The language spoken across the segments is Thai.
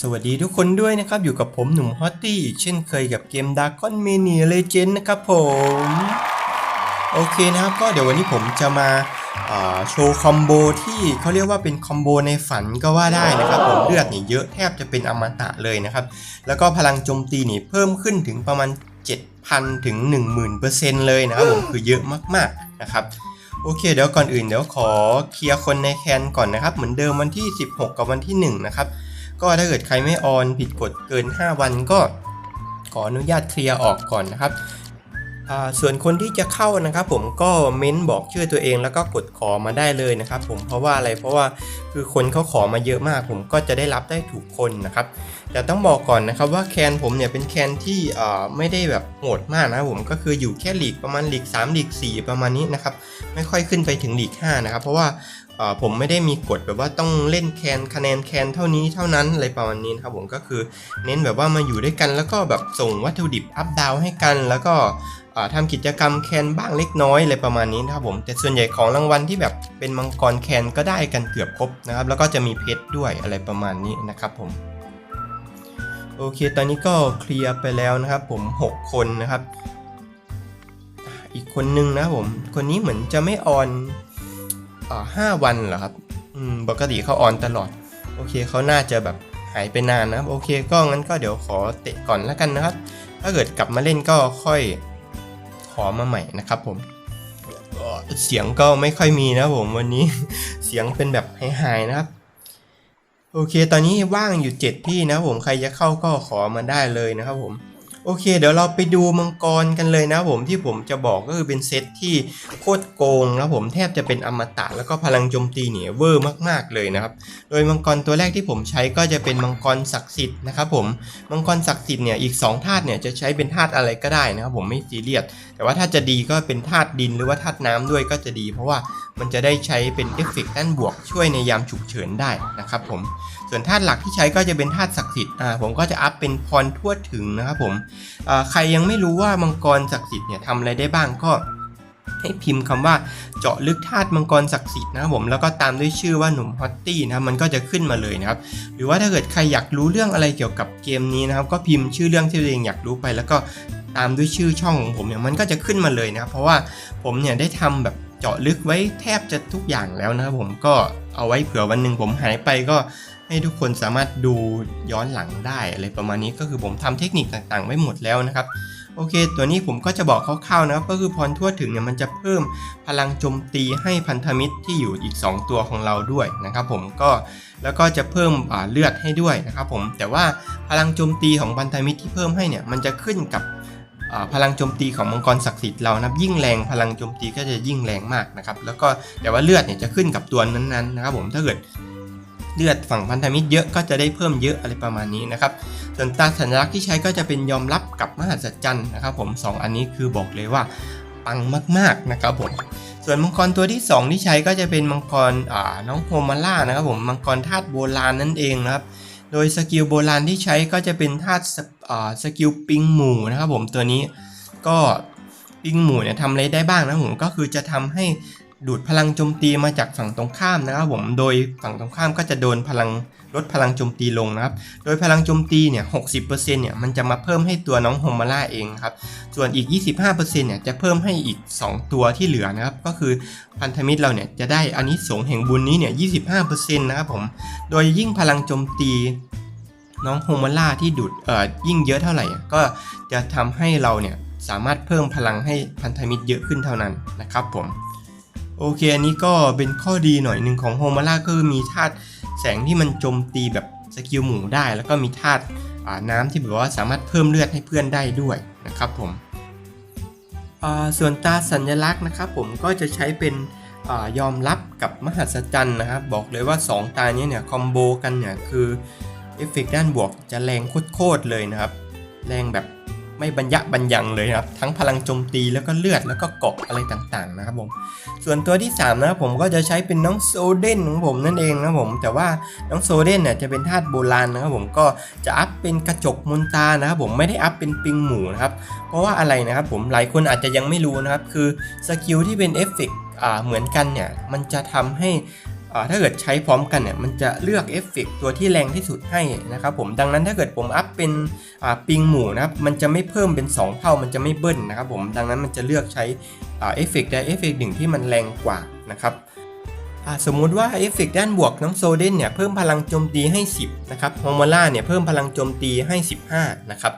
สวัสดีทุกคนด้วยนะครับ อยู่กับผมหนุ่มฮอตตี้เช่นเคยกับเกม Darkon Mania Legend นะครับผม โอเคนะครับก็เดี๋ยววันนี้ผมจะมาาโชว์คอมโบที่เขาเรียกว่าเป็นคอมโบในฝันก็ว่าได้นะครับ ผมเลือดนี่เยอะแทบจะเป็นอมตะเลยนะครับ แล้วก็พลังโจมตีนี่เพิ่มขึ้นถึงประมาณ 7,000 ถึง 10,000%เลยนะครับผมคือเยอะมากๆนะครับโอเคเดี๋ยวก่อนอื่นเดี๋ยวขอเคลียร์คนในแคนก่อนนะครับ เหมือนเดิมวันที่ 16 กับวันที่ 1 นะครับ ก็ถ้าเกิดใครไม่ออนผิดกฎเกิน 5 วันก็ขออนุญาตเคลียร์ออกก่อนนะครับส่วนคนที่จะเข้านะครับผมก็เม้นบอกชื่อตัวเองแล้วก็กดขอมาได้เลยนะครับผมเพราะว่าอะไรเพราะว่าคือคนเขาขอมาเยอะมาก ผมก็จะได้รับได้ถูกคนนะครับแต่ต้องบอกก่อนนะครับว่าแคนผมเนี่ยเป็นแคนที่ไม่ได้แบบโหดมากนะผมก็คืออยู่แค่หลีกประมาณหลีก3ลีก4 ประมาณนี้นะครับไม่ค่อยขึ้นไปถึงหลีก5นะครับเพราะว่า ผมไม่ได้มีกฎแบบว่าต้องเล่นแคนคะแนนแคนเท่านี้เท่านั้นอะไรประมาณนี้นะครับผมก็คือเน้นแบบว่ามาอยู่ด้วยกัน แล้วก็แบบส่งวัตถุดิบอัพดาวให้กัน แล้วก็ทำกิจกรรมแคนบ้างเล็กน้อยอะไรประมาณนี้นะครับผมแต่ส่วนใหญ่ของรางวัลที่แบบเป็นมังกรแคนก็ได้กันเกือบครบนะครับแล้วก็จะมีเพชรด้วยอะไรประมาณนี้นะครับผมโอเค ตอนนี้ก็เคลียร์ไปแล้วนะครับผม 6 คนนะครับ อีกคนนึงนะครับผม คนนี้เหมือนจะไม่ออน ห้าวันเหรอครับ อืม ปกติเขาออนตลอด โอเคเขาน่าจะแบบหายไปนานนะครับ โอเค ก็งั้นก็เดี๋ยวขอเตะก่อนแล้วกันนะครับ ถ้าเกิดกลับมาเล่นก็ค่อยขอมาใหม่นะครับผม เสียงก็ไม่ค่อยมีนะผมวันนี้ เสียงเป็นแบบหายๆนะครับ โอเค ตอนนี้ว่างอยู่7ที่นะผม ใครจะเข้าก็ขอมาได้เลยนะครับผม โอเค เดี๋ยวเราไปดูมังกรกันเลยนะผมที่ผมจะบอกก็คือเป็นเซตที่โคตรโกงนะผมแทบจะเป็นอมตะแล้วก็พลังโจมตีเนี่ยเวอร์มาก ๆเลยนะครับ โดยมังกรตัวแรกที่ผมใช้ก็จะเป็นมังกรศักดิ์สิทธิ์นะครับผมมังกรศักดิ์สิทธิ์เนี่ยอีก2ธาตุเนี่ยจะใช้เป็นธาตุอะไรก็ได้นะครับผมไม่ซีเรียสแต่ว่าถ้าจะดีก็เป็นธาตุดินหรือว่าธาตุน้ำด้วยก็จะดี เพราะว่ามันจะได้ใช้เป็นเอฟเฟกต์ด้านบวกช่วยในยามฉุกเฉินได้นะครับผมส่วนธาตุหลักที่ใช้ก็จะเป็นธาตุศักดิ์สิทธิ์อ่าผมก็จะอัพเป็นพรทั่วถึงนะครับผมอ่าใครยังไม่รู้ว่ามังกรศักดิ์สิทธิ์เนี่ยทำอะไรได้บ้างก็ ให้พิมพ์คำว่าเจาะลึกธาตุมังกรศักดิ์สิทธิ์นะครับผมแล้วก็ตามด้วยชื่อว่าหนุ่มฮอตตี้นะครับมันก็จะขึ้นมาเลยนะครับหรือว่าถ้าเกิดใครอยากรู้เรื่องอะไรเกี่ยวกับเกมนี้นะครับก็พิมพ์ชื่อเรื่องที่ตัวเองอยากรู้ไป แล้วก็ตามด้วยชื่อช่องของผมเนี่ยมันก็จะขึ้นมาเลยนะครับเพราะว่าผมเนี่ยได้ทำแบบเจาะลึกไว้แทบจะทุกอย่างแล้วนะครับผมก็เอาไว้เผื่อวันหนึ่งผมหายไปก็ให้ทุกคนสามารถดูย้อนหลังได้อะไรประมาณนี้ก็คือผมทำเทคนิคต่างๆ ไว้หมดแล้วนะครับ โอเค ตัวนี้ผมก็จะบอกคร่าวๆนะครับ ก็คือพรทั่วถึงเนี่ยมันจะเพิ่มพลังโจมตีให้พันธมิตรที่อยู่อีก 2 ตัวของเราด้วยนะครับผมก็แล้วก็จะเพิ่มเลือดให้ด้วยนะครับผมแต่ว่าพลังโจมตีของพันธมิตรที่เพิ่มให้เนี่ยมันจะขึ้นกับพลังโจมตีของมังกรศักดิ์สิทธิ์เรานะครับยิ่งแรงพลังโจมตีก็จะยิ่งแรงมากนะครับแล้วก็แต่ว่าเลือดเนี่ยจะขึ้นกับตัวนั้นๆนะครับผมถ้าเกิด เลือดฝั่งพันธมิตรเยอะก็จะได้เพิ่มเยอะอะไรประมาณนี้นะครับ ส่วนตาสัญลักษณ์ที่ใช้ก็จะเป็นยอมรับกับมหัศจรรย์นะครับผม 2 อันนี้คือบอกเลยว่าปังมากๆนะครับผมส่วนมังกรตัวที่ 2 ที่ใช้ก็จะเป็นมังกรน้องโฮมาล่านะครับผมมังกรธาตุโบราณนั่นเองนะครับโดยสกิลโบราณที่ใช้ก็จะเป็นธาตุสกิลปิงหมู่นะครับผมตัวนี้ก็ปิงหมู่เนี่ยทำอะไรได้บ้างนะผมก็คือจะทำให้ ดูดพลังโจมตีมาจากฝั่งตรงข้ามนะครับผม โดยฝั่งตรงข้ามก็จะโดนพลังลดพลังโจมตีลงนะครับ โดยพลังโจมตีเนี่ย 60%เนี่ยมันจะมาเพิ่มให้ตัวน้องโฮมาร่าเองครับ ส่วนอีก 25%เนี่ยจะเพิ่มให้อีก 2 ตัวที่เหลือนะครับ ก็คือพันธมิตรเราเนี่ยจะได้อันนี้สงแห่งบุญนี้เนี่ย 25%นะครับผม โดยยิ่งพลังโจมตีน้องโฮมาร่าที่ดูดเอ่อยิ่งเยอะเท่าไหร่ ก็จะทำให้เราเนี่ยสามารถเพิ่มพลังให้พันธมิตรเยอะขึ้นเท่านั้นนะครับผม โอเค อันนี้ก็เป็นข้อดีหน่อยหนึ่งของโฮมาร่าก็คือมีธาตุแสงที่มันโจมตีแบบสกิลหมู่ได้ แล้วก็มีธาตุน้ำที่แบบว่าสามารถเพิ่มเลือดให้เพื่อนได้ด้วยนะครับผมส่วนตาสัญลักษณ์นะครับผมก็จะใช้เป็นอยอมรับกับมหัศจรรย์นะครับ บอกเลยว่า 2 ตาเนี้เนี่ยคอมโบกันเนี่ยคือเอฟเฟกต์ด้านบวกจะแรงโคตรๆเลยนะครับ แรงแบบ ไม่บรรยะบรรยังเลยนะครับ ทั้งพลังโจมตีแล้วก็เลือดแล้วก็เกาะอะไรต่างๆนะครับผมส่วนตัวที่ 3 นะครับผมก็จะใช้เป็นน้องโซเดนของผมนั่นเองนะครับผม แต่ว่าน้องโซเดนเนี่ยจะเป็นธาตุโบราณนะครับผมก็จะอัพเป็นกระจกมนตานะครับผมไม่ได้อัพเป็นปิงหมูนะครับเพราะว่าอะไรนะครับผมหลายคนอาจจะยังไม่รู้นะครับคือสกิลที่เป็นเอฟเฟกเหมือนกันเนี่ยมันจะทำให้ ถ้าเกิดใช้พร้อมกันเนี่ยมันจะเลือกเอฟเฟกต์ตัวที่แรงที่สุดให้นะครับผมดังนั้นถ้าเกิดผมอัพเป็นปิงหมู่นะครับมันจะไม่เพิ่มเป็น 2 เท่ามันจะไม่เบิ้ลนะครับผมดังนั้นมันจะเลือกใช้เอฟเฟกต์ใดเอฟเฟกต์หนึ่งที่มันแรงกว่านะครับสมมุติว่าเอฟเฟกต์ด้านบวกน้องโซเดนเนี่ยเพิ่มพลังโจมตีให้ 10 นะครับโฮมอล่าเนี่ยเพิ่มพลังโจมตีให้ 15 นะครับ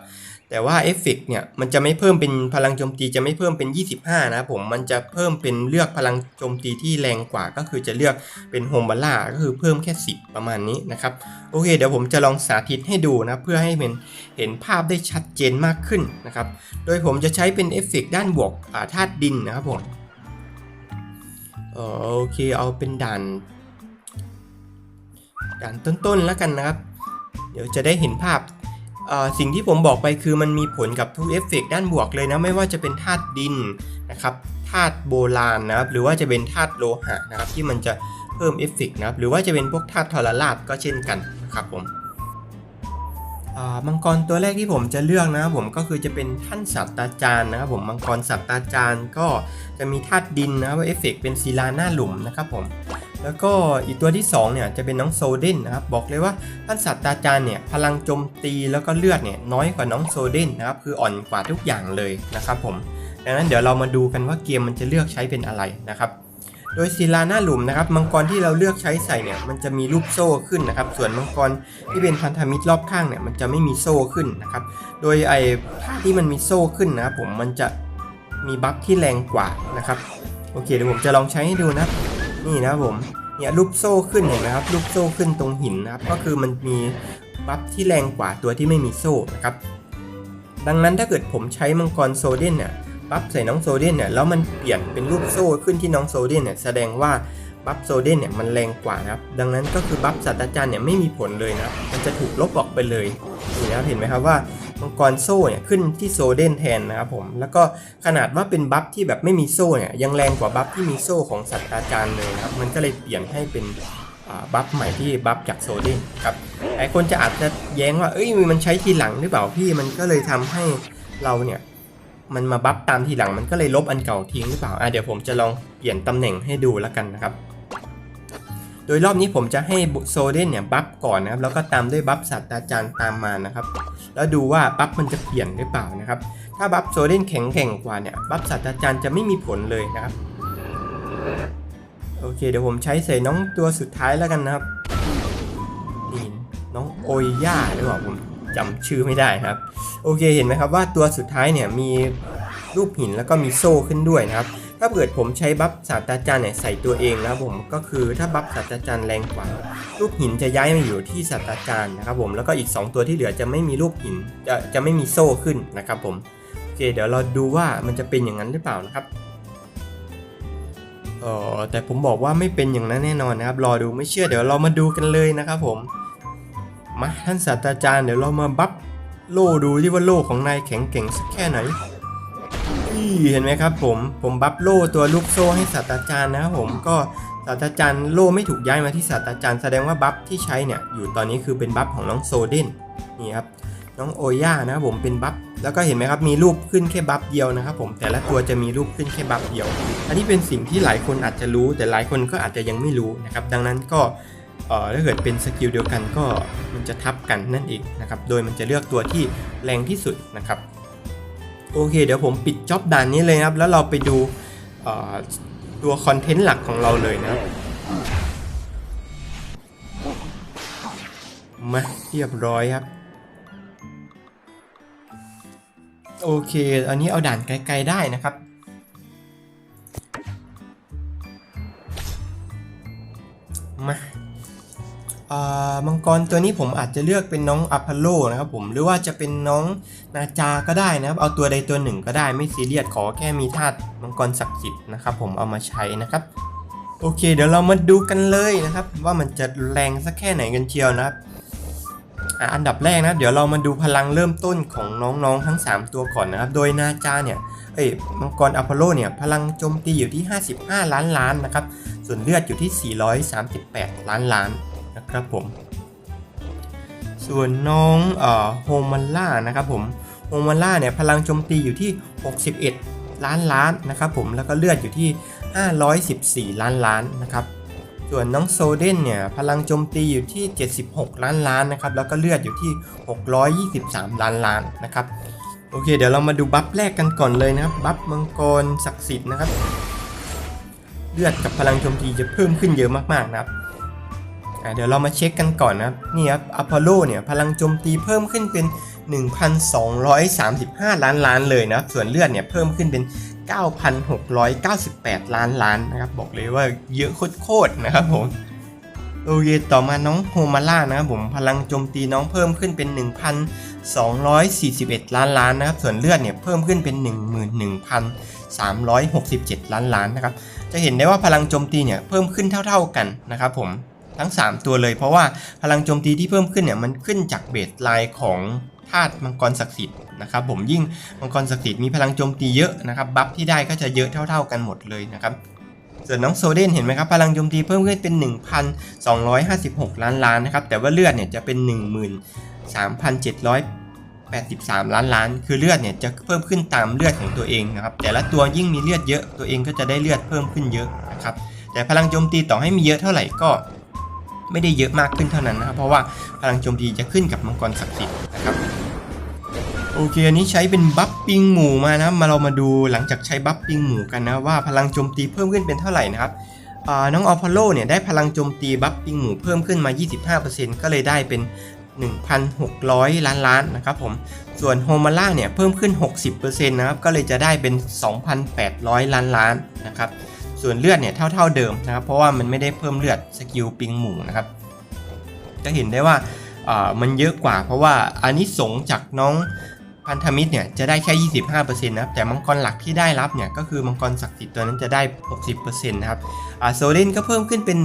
แต่ว่าเอฟเฟกต์เนี่ยมันจะไม่เพิ่มเป็นพลังโจมตีจะไม่เพิ่มเป็น 25 นะครับผมมันจะเพิ่มเป็นเลือกพลังโจมตีที่แรงกว่า ก็คือจะเลือกเป็นโฮมบาร่าก็คือเพิ่มแค่ 10 ประมาณนี้นะครับโอเค เดี๋ยวผมจะลองสาธิตให้ดูนะเพื่อให้เป็นเห็นภาพได้ชัดเจนมากขึ้นนะครับโดยผมจะใช้เป็นเอฟเฟกต์ด้านบวกอาธาตุดินนะครับผมโอเคเอาเป็นด่านด่านต้นๆแล้วกันนะครับ เดี๋ยวจะได้เห็นภาพ สิ่งที่ผมบอกไปคือมันมีผลกับทุกเอฟเฟกต์ด้านบวกเลยนะไม่ว่าจะเป็นธาตุดินนะครับธาตุโบราณนะครับหรือว่าจะเป็นธาตุโลหะนะครับที่มันจะเพิ่มเอฟเฟกต์นะครับหรือว่าจะเป็นพวกธาตุทรราชก็เช่นกันนะครับผมมังกรตัวแรกที่ผมจะเลือกนะครับผมก็คือจะเป็นท่านศาสตาจารย์นะครับผมมังกรศาสตาจารย์ก็จะมีธาตุดินนะครับเอฟเฟกต์เป็นศิลาหน้าหลุมนะครับผม แล้วก็อีกตัวที่2เนี่ยจะเป็นน้องโซเดนนะครับบอกเลยว่าท่านศาสตราจารย์เนี่ยพลังโจมตีแล้วก็เลือดเนี่ยน้อยกว่าน้องโซเดนนะครับคืออ่อนกว่าทุกอย่างเลยนะครับผมดังนั้นเดี๋ยวเรามาดูกันว่าเกมมันจะเลือกใช้เป็นอะไรนะครับโดยศิลาหน้าหลุมนะครับมังกรที่เราเลือกใช้ใส่เนี่ยมันจะมีรูปโซ่ขึ้นนะครับส่วนมังกรที่เป็นพันธมิตรรอบข้างเนี่ยมันจะไม่มีโซ่ขึ้นนะครับโดยไอ้ท่าที่มันมีโซ่ขึ้นนะครับผมมันจะมีบัฟที่แรงกว่านะครับโอเคเดี๋ยวผมจะลองใช้ให้ดูนะ นี่นะครับผมเนี่ยรูปโซ่ขึ้นเห็นไหมครับรูปโซ่ขึ้นตรงหินนะครับก็คือมันมีบัฟที่แรงกว่าตัวที่ไม่มีโซ่นะครับดังนั้นถ้าเกิดผมใช้มังกรโซเดนเนี่ยบัฟใส่น้องโซเดนเนี่ยแล้วมันเปลี่ยนเป็นรูปโซ่ขึ้นที่น้องโซเดนเนี่ยแสดงว่าบัฟโซเดนเนี่ยมันแรงกว่านะครับดังนั้นก็คือบัฟศาสตราจารย์เนี่ยไม่มีผลเลยนะมันจะถูกลบออกไปเลยนี่นะเห็นไหมครับว่า มังกรโซ่เนี่ยขึ้นที่โซเดนแทนนะครับผม แล้วก็ขนาดว่าเป็นบัฟที่แบบไม่มีโซ่เนี่ยยังแรงกว่าบัฟที่มีโซ่ของศาสตราจารย์เลยนะครับ มันก็เลยเปลี่ยนให้เป็นบัฟใหม่ที่บัฟจากโซเดนครับหลายคนจะอาจจะแย้งว่าเอ้ยมันใช้ทีหลังหรือเปล่าพี่มันก็เลยทำให้เราเนี่ยมันมาบัฟตามทีหลังมันก็เลยลบอันเก่าทิ้งหรือเปล่าอะเดี๋ยวผมจะลองเปลี่ยนตำแหน่งให้ดูแล้วกันนะครับ โดยรอบนี้ผมจะให้โซเดนเนี่ยบัฟก่อนนะครับแล้วก็ตามด้วยบัฟศาสตราจารย์ตามมานะครับ แล้วดูว่าบัฟมันจะเปลี่ยนหรือเปล่านะครับ ถ้าบัฟโซเดนแข็งแกร่งกว่าเนี่ยบัฟศาสตราจารย์จะไม่มีผลเลยนะครับโอเคเดี๋ยวผมใช้ใส่น้องตัวสุดท้ายแล้วกันนะครับนี่น้องโอยย่าหรือเปล่าผมจำชื่อไม่ได้นะครับ โอเคเห็นไหมครับว่าตัวสุดท้ายเนี่ยมีรูปหินแล้วก็มีโซ่ขึ้นด้วยนะครับ ถ้าเกิดผมใช้บัฟศาสตราจารย์เนี่ยใส่ตัวเองนะครับผมก็คือถ้าบัฟศาสตราจารย์แรงกว่ารูปหินจะย้ายมาอยู่ที่ศาสตราจารย์นะครับผมแล้วก็อีก 2 ตัวที่เหลือจะไม่มีรูปหินจะจะไม่มีโซ่ขึ้นนะครับผมโอเคเดี๋ยวเราดูว่ามันจะเป็นอย่างนั้นหรือเปล่านะครับเออแต่ผมบอกว่าไม่เป็นอย่างนั้นแน่นอนนะครับ รอดูไม่เชื่อเดี๋ยวเรามาดูกันเลยนะครับผมมาท่านศาสตราจารย์เดี๋ยวเรามาบัฟโล่ดูที่ว่าโล่ของนายแข็งแกร่งสักแค่ไหน เห็นไหมครับผมผมบัฟโล่ตัวลูกโซ่ให้ศาสตราจารย์นะครับผมก็ศาสตราจารย์โล่ไม่ถูกย้ายมาที่ศาสตราจารย์แสดงว่าบัฟที่ใช้เนี่ยอยู่ตอนนี้คือเป็นบัฟของน้องโซเดนนี่ครับน้องโอย่านะครับผมเป็นบัฟแล้วก็เห็นไหมครับมีรูปขึ้นแค่บัฟเดียวนะครับผมแต่ละตัวจะมีรูปขึ้นแค่บัฟเดียว อันนี้เป็นสิ่งที่หลายคนอาจจะรู้ แต่หลายคนก็อาจจะยังไม่รู้นะครับดังนั้นก็เอ่อถ้าเกิดเป็นสกิลเดียวกันก็มันจะทับกันนั่นเองนะครับโดยมันจะเลือกตัวที่แรงที่สุดนะครับ โอเค เดี๋ยวผมปิดจ็อบด่านนี้เลยนะครับ แล้วเราไปดูตัวคอนเทนต์หลักของเราเลยนะมาเรียบร้อยครับ โอเค อันนี้เอาด่านไกลๆได้นะครับ มังกรตัวนี้ผมอาจจะเลือกเป็นน้องอพอลโลนะครับผมหรือว่าจะเป็นน้องนาจาก็ได้นะครับ เอาตัวใดตัวหนึ่งก็ได้ไม่ซีเรียสขอแค่มีธาตุมังกรศักดิ์สิทธิ์นะครับผมเอามาใช้นะครับ โอเค เดี๋ยวเรามาดูกันเลยนะครับ ว่ามันจะแรงสักแค่ไหนกันเชียวนะครับอ,อันดับแรกนะเดี๋ยวเรามาดูพลังเริ่มต้นของน้องๆทั้ง 3 ตัวก่อนนะครับ โดยนาจาเนี่ยเอ้ยมังกรอพอลโลเนี่ยพลังโจมตีอยู่ที่ 55 ล้านล้านนะครับ ส่วนเลือดอยู่ที่ 438 ล้านล้านนะครับผม ส่วนน้องโฮมันล่านะครับผมโฮมันล่าเนี่ยพลังโจมตีอยู่ที่ 61 ล้านล้านนะครับผมแล้วก็เลือดอยู่ที่ 514 ล้านล้านนะครับส่วนน้องโซเดนเนี่ยพลังโจมตีอยู่ที่ 76 ล้านล้านนะครับแล้วก็เลือดอยู่ที่ 623 ล้านล้านนะครับโอเค เดี๋ยวเรามาดูบัฟแรกกันก่อนเลยนะครับบัฟมังกรศักดิ์สิทธิ์นะครับ เลือดกับพลังโจมตีจะเพิ่มขึ้นเยอะมากๆนะครับ อะเดี๋ยวเรามาเช็คกันก่อนนะครับนี่ครับอพอลโลเนี่ยพลังโจมตีเพิ่มขึ้นเป็น 1,235 ล้านล้านเลยนะครับส่วนเลือดเนี่ยเพิ่มขึ้นเป็น 9,698 ล้านล้านนะครับบอกเลยว่าเยอะโคตรๆนะครับผมโอเคต่อมาน้องโฮมาร่านะครับผมพลังโจมตีน้องเพิ่มขึ้นเป็น 1,241 ล้านล้านนะครับส่วนเลือดเนี่ยเพิ่มขึ้นเป็น 11,367 ล้านล้านนะครับจะเห็นได้ว่าพลังโจมตีเนี่ยเพิ่มขึ้นเท่า ๆกันนะครับผม ทั้ง 3 ตัวเลย เพราะว่าพลังโจมตีที่เพิ่มขึ้นเนี่ยมันขึ้นจากเบสไลน์ของธาตุมังกรศักดิ์สิทธิ์นะครับผมยิ่งมังกรศักดิ์สิทธิ์มีพลังโจมตีเยอะนะครับบัฟที่ได้ก็จะเยอะเท่า ๆกันหมดเลยนะครับส่วนน้องโซเดนเห็นไหมครับพลังโจมตีเพิ่มขึ้นเป็น 1,256 ล้านล้านนะครับแต่ว่าเลือดเนี่ยจะเป็น 13,783 ล้านล้าน คือเลือดเนี่ยจะเพิ่มขึ้นตามเลือดของตัวเองนะครับแต่ละตัวยิ่งมีเลือดเยอะตัวเองก็จะได้เลือดเพิ่มขึ้นเยอะนะครับแต่พลังโจมตีต่อให้มีเยอะเท่าไหร่ก็ ไม่ได้เยอะมากขึ้นเท่านั้นนะครับเพราะว่าพลังโจมตีจะขึ้นกับมังกรศักดิ์สิทธิ์นะครับโอเคอันนี้ใช้เป็นบัฟปิงหมู่มานะมาเรามาดูหลังจากใช้บัฟปิงหมู่กันนะว่าพลังโจมตีเพิ่มขึ้นเป็นเท่าไหร่นะครับน้องอพอลโลเนี่ยได้พลังโจมตีบัฟปิงหมู่เพิ่มขึ้นมา 25%ก็เลยได้เป็น 1,600 ล้านล้านนะครับผมส่วนโฮมาร่าเนี่ยเพิ่มขึ้น 60%นะครับก็เลยจะได้เป็น 2,800 ล้านล้านนะครับ ส่วนเลือดเนี่ยเท่าๆเดิมนะครับ เพราะว่ามันไม่ได้เพิ่มเลือดสกิลปิงหมู่นะครับจะเห็นได้ว่ามันเยอะกว่า เพราะว่าอันนี้สงจากน้องพันธมิตรเนี่ยจะได้แค่ 25%นะครับ แต่มังกรหลักที่ได้รับเนี่ยก็คือมังกรศักดิ์สิทธิ์ตัวนั้นจะได้ 60%นะครับโซเดนก็เพิ่มขึ้นเป็น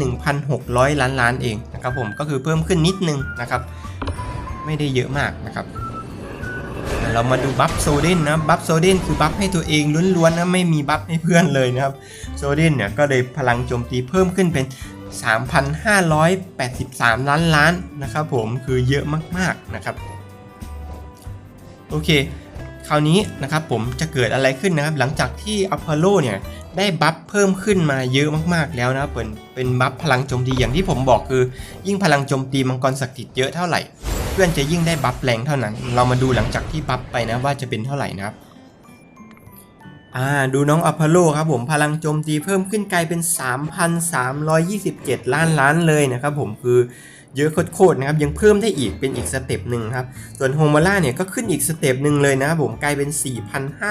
1,600 ล้านล้านเองนะครับผม ก็คือเพิ่มขึ้นนิดนึงนะครับ ไม่ได้เยอะมากนะครับ เรามาดูบัฟโซเดนนะบัฟโซเดนคือบัฟให้ตัวเองล้วนๆนะไม่มีบัฟให้เพื่อนเลยนะครับโซเดนเนี่ยก็เลยพลังโจมตีเพิ่มขึ้นเป็น 3,583 ล้านล้านนะครับผมคือเยอะมากๆนะครับโอเค คราวนี้นะครับผมจะเกิดอะไรขึ้นนะครับ หลังจากที่อพอลโลเนี่ยได้บัฟเพิ่มขึ้นมาเยอะมากๆแล้วนะเป็นเป็นบัฟพลังโจมตีอย่างที่ผมบอกคือ ยิ่งพลังโจมตีมังกรศักดิ์สิทธิ์เยอะเท่าไหร่ พื่อนจะยิ่งได้บัฟแรงเท่านั้น เรามาดูหลังจากที่บัฟไปนะว่าจะเป็นเท่าไหร่นะครับอ่าดูน้องอพอลโลครับผมพลังโจมตีเพิ่มขึ้นกลายเป็น 3,327 ล้านล้านเลยนะครับผมคือเยอะโคตรๆนะครับยังเพิ่มได้อีกเป็นอีกสเต็ปหนึ่งครับส่วนโฮมาร่าเนี่ยก็ขึ้นอีกสเต็ปหนึ่งเลยนะครับผมกลายเป็น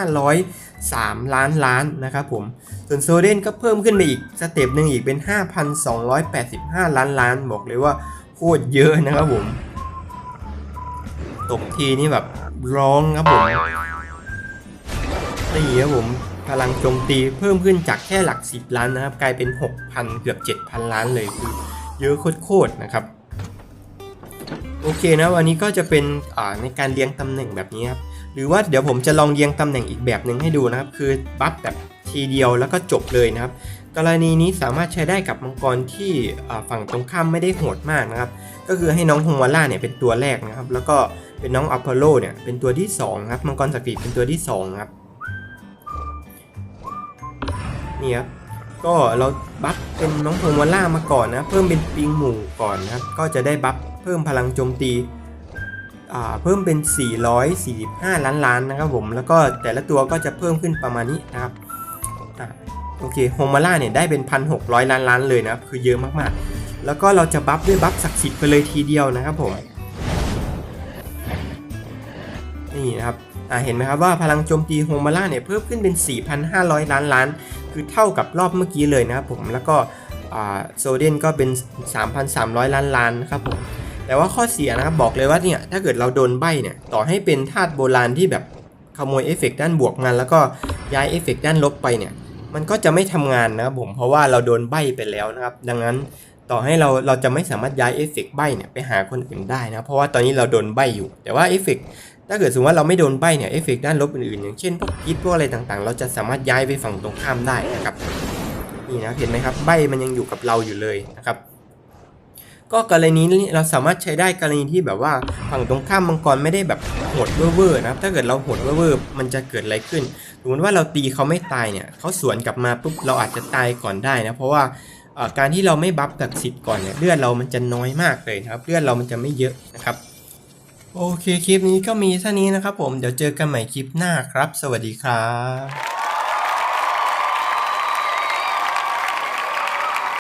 4,503 ล้านล้านนะครับผมส่วนโซเดนก็เพิ่มขึ้นไปอีกสเต็ปหนึ่งอีกเป็น 5,285 ล้านล้าน บอกเลยว่าโคตรเยอะนะครับผม ตกทีนี่แบบร้องครับผมนี่ครับผมพลังโจมตีเพิ่มขึ้นจากแค่หลัก 10 ล้านนะครับ กลายเป็น 6,000 เกือบ 7,000 ล้านเลยคือเยอะโคตรๆนะครับ โอเคนะวันนี้ก็จะเป็นอ่าในการเรียงตำแหน่งแบบนี้ครับ หรือว่าเดี๋ยวผมจะลองเรียงตำแหน่งอีกแบบหนึ่งให้ดูนะครับ คือบัฟแบบทีเดียวแล้วก็จบเลยนะครับ กรณีนี้สามารถใช้ได้กับมังกรที่ฝั่งตรงข้ามไม่ได้โหดมากนะครับ ก็คือให้น้องฮงวาล่าเนี่ยเป็นตัวแรกนะครับ แล้วก็เป็นน้องอัพอลโลเนี่ยเป็นตัวที่สองครับมังกรสกิดเป็นตัวที่สองครับนี่ครับก็เราบัฟเป็นน้องโฮมวาล่ามาก่อนนะเพิ่มเป็นปิงหมู่ก่อนนะครับก็จะได้บัฟเพิ่มพลังโจมตีอ่าเพิ่มเป็น 445 ล้านล้านนะครับผมแล้วก็แต่ละตัวก็จะเพิ่มขึ้นประมาณนี้นะครับอ่าโอเคโฮมาล่าเนี่ยได้เป็น 1,600 ล้านล้านเลยนะครับคือเยอะมากๆ แล้วก็เราจะบัฟด้วยบัฟศักดิ์สิทธิ์ไปเลยทีเดียวนะครับผม นี่นะครับอ่าเห็นไหมครับว่าพลังโจมตีโฮมาล่าเนี่ยเพิ่มขึ้นเป็น 4,500 ล้านล้าน คือเท่ากับรอบเมื่อกี้เลยนะครับผม แล้วก็โซเดนก็เป็น 3,300 ล้านล้านครับผม แต่ว่าข้อเสียนะครับบอกเลยว่าเนี่ยถ้าเกิดเราโดนใบเนี่ยต่อให้เป็นธาตุโบราณที่แบบขโมยเอฟเฟกต์ด้านบวกมาแล้วก็ย้ายเอฟเฟกต์ด้านลบไปเนี่ยมันก็จะไม่ทำงานนะครับผมเพราะว่าเราโดนใบไปแล้วนะครับ ดังนั้น ต่อให้เราเราจะไม่สามารถย้ายเอฟเฟกต์ใบเนี่ยไปหาคนอื่นได้นะเพราะว่าตอนนี้เราโดนใบอยู่ แต่ว่าเอฟเฟกต์ถ้าเกิดสมมติว่าเราไม่โดนใบเนี่ยเอฟเฟกต์ด้านลบอื่นๆอย่างเช่นพวกพิษพวกอะไรต่างๆ เราจะสามารถย้ายไปฝั่งตรงข้ามได้นะครับนี่นะเห็นไหมครับใบมันยังอยู่กับเราอยู่เลยนะครับก็กรณีนี้เราสามารถใช้ได้กรณีที่แบบว่าฝั่งตรงข้ามมังกรไม่ได้แบบโหดเวอร์ๆนะครับถ้าเกิดเราโหดเวอร์ๆมันจะเกิดอะไรขึ้นสมมติว่าเราตีเขาไม่ตายเนี่ยเขาสวนกลับมาปุ๊บเราอาจจะตายก่อนได้นะเพราะว่า การที่เราไม่บัฟจากสิบก่อนเนี่ยเลือดเรามันจะน้อยมากเลยนะครับ เลือดเรามันจะไม่เยอะนะครับ โอเคคลิปนี้ก็มีเท่านี้นะครับผมเดี๋ยวเจอกันใหม่คลิปหน้าครับ สวัสดีครับ